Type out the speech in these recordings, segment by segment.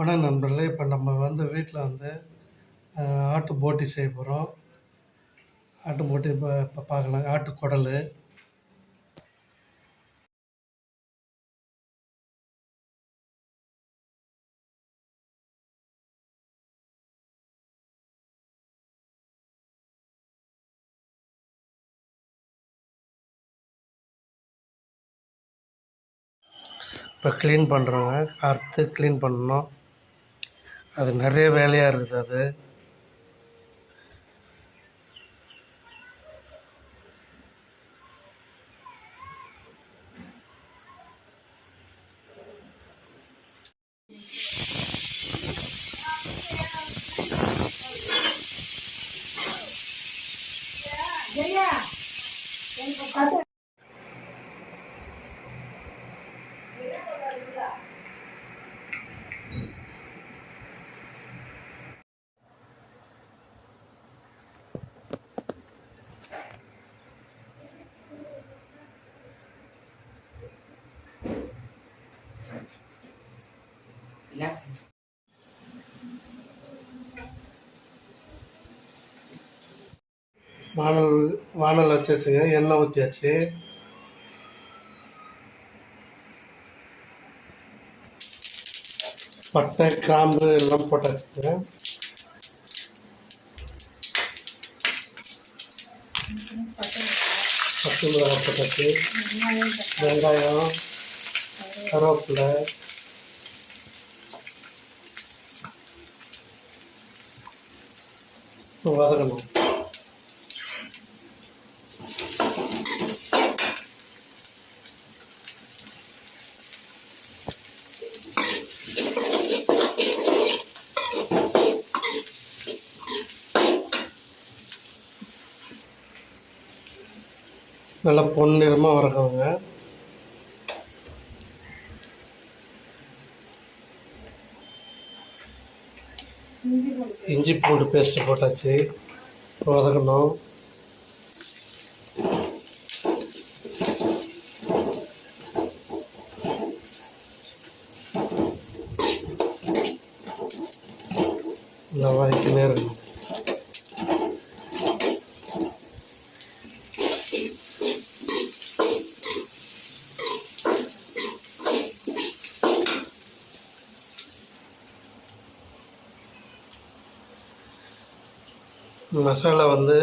வணக்கம் நண்பர்களே இப்போ நம்ம வந்து வீட்டில் வந்து ஆட்டு போட்டி செய்ய போகிறோம் ஆட்டு போட்டி இப்போ இப்போ பார்க்கலாம் ஆட்டு குடல். இப்போ க்ளீன் பண்ணுறோங்க அறுத்து க்ளீன் பண்ணணும். அது நிறைய வேலையாக இருக்குது அது. வானல் வானல் வச்சாச்சுங்க எண்ணெய் ஊற்றியாச்சு பட்டை கிராம்பு எல்லாம் போட்டாச்சுங்க பச்சை மிளகாய் போட்டாச்சு. வெங்காயம் கருவேப்பிலை. வதக்கணும். நல்லா பொன்னிறமாக வறுக்கணுங்க இஞ்சி பூண்டு பேஸ்ட்டு போட்டாச்சு. வதக்கணும். நல்லா வதக்கினே இருக்கணும். மசாலா வந்து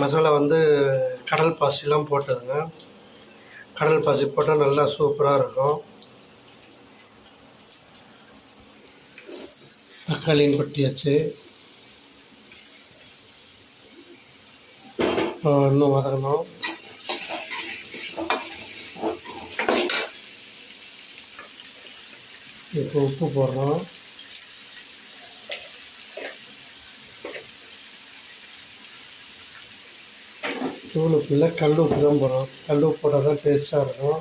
மசாலா வந்து கடல் பாசிலாம் போட்டதுங்க. கடல் பாசி போட்டால் நல்லா சூப்பராக இருக்கும். தக்காளியும் கொட்டியாச்சு. இன்னும் வதக்கணும் இப்போ உப்பு போடுறோம் தூள் இல்லை கல் உப்பு தான் போடுறோம். கல் உப்பு போட்டால் தான் டேஸ்ட்டாக இருக்கும்.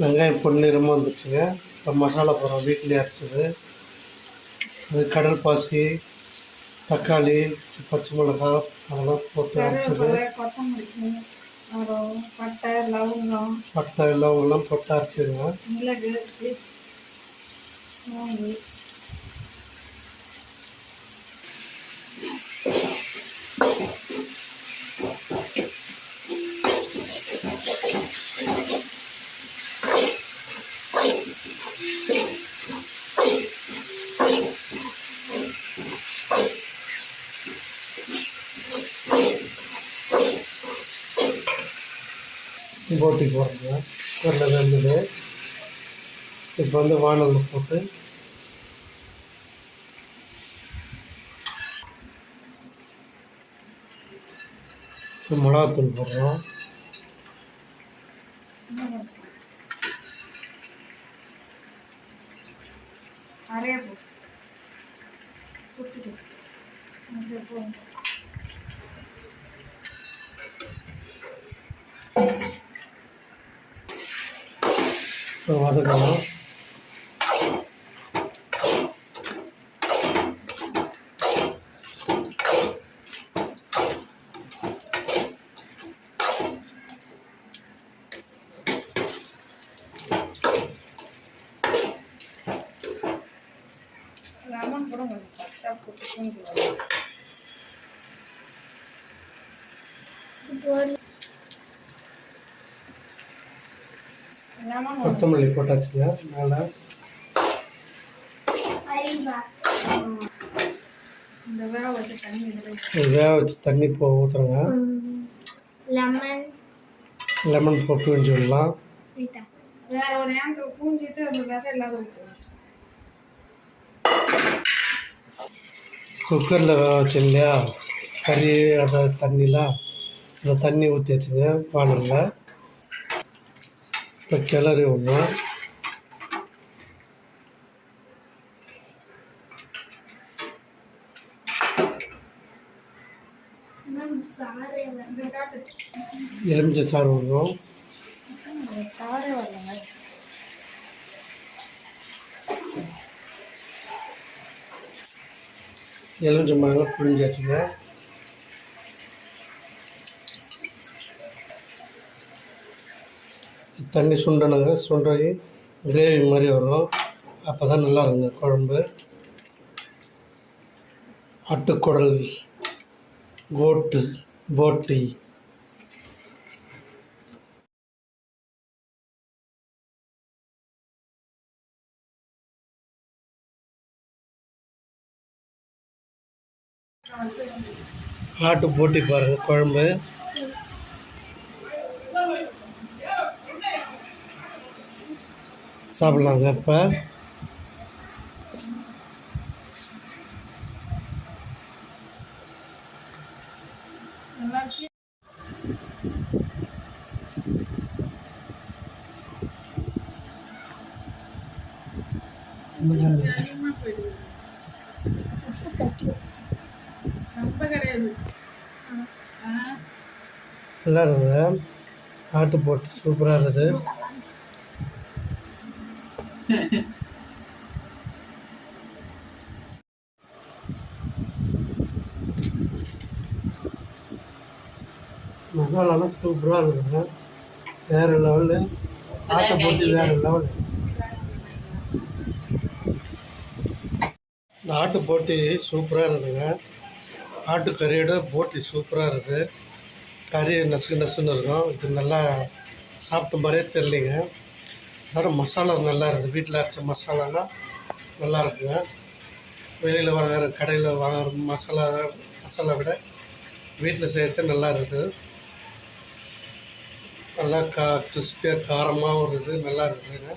வெங்காயம் பொன்னிறமாக வந்துச்சுங்க. இப்போ மசாலா போடுறோம். வீட்டிலே அரைச்சது. அது கடல் பாசி தக்காளி பச்சை மிளகாய் அதெல்லாம் போட்டு அரைச்சது. பட்டை லவங்கம். பட்டை எல்லாம் போட்டு அரைச்சிடுங்க மிளகு சோம்பு போட்டி போடுறோங்க உருளை வெந்தது இப்போ வந்து வானலில் போட்டு. மிளகாத்தூள் போடுறோம். வதக்கலாம் போ குட்டிட்டு அது போதும். இப்போ வதக்கணும் லெமன் கொத்தமல்லி போட்டாச்சுங்க மேலே. இந்த வேக வச்ச தண்ணி போ ஊற்றுறங்க லெமன் லெமன் போட்டு வெஞ்சு விடலாம். வேற ஒரு ஏந்திர பூஞ்சிட்டு அந்த விதை இல்லாத ஊற்றுவோம் குக்கரில் வேக வச்சு இல்லையா? கறி அதை தண்ணிலாம். அந்த தண்ணி ஊற்றி வச்சுங்க வானலில் இப்போ கிளறி விடணும். காட்டு எலுமிச்சை சாறு விடுறோம் எலுமிச்சை மரங்கள் புழிஞ்சாச்சுங்க. தண்ணி சுண்டனங்க சுண்டி கிரேவி மாதிரி வரும். அப்போ தான் நல்லா இருக்குங்க குழம்பு. ஆட்டுக்குடல் கோட்டு போட்டி. ஆட்டு போட்டி பாருங்க குழம்பு சாப்பிட்லாங்க இப்போ நல்லா இருக்கு. நல்லா இருந்தது ஆட்டு போட்டி சூப்பராக இருக்குது. மசாலாலாம் சூப்பராக இருக்குங்க. வேறு லெவலு ஆட்டு போட்டி வேறு லெவலு இந்த ஆட்டு போட்டி சூப்பராக இருக்குதுங்க ஆட்டு கறியோட போட்டி சூப்பராக இருக்குது கறி நசுக்கு நசுன்னு இருக்கும். இது நல்லா சாப்பிட்ட மாதிரியே தெரிலிங்க அதோட மசாலா நல்லா இருக்குது வீட்டில் அரைச்ச மசாலாலாம் நல்லா இருக்குங்க. வெளியில் வாங்குற கடையில் வாங்குற மசாலா மசாலா விட வீட்டில் செய்கிறது நல்லா இருக்குது நல்லா கா கிறிஸ்பியாக காரமாகவும் இருக்குது. நல்லா இருக்குதுங்க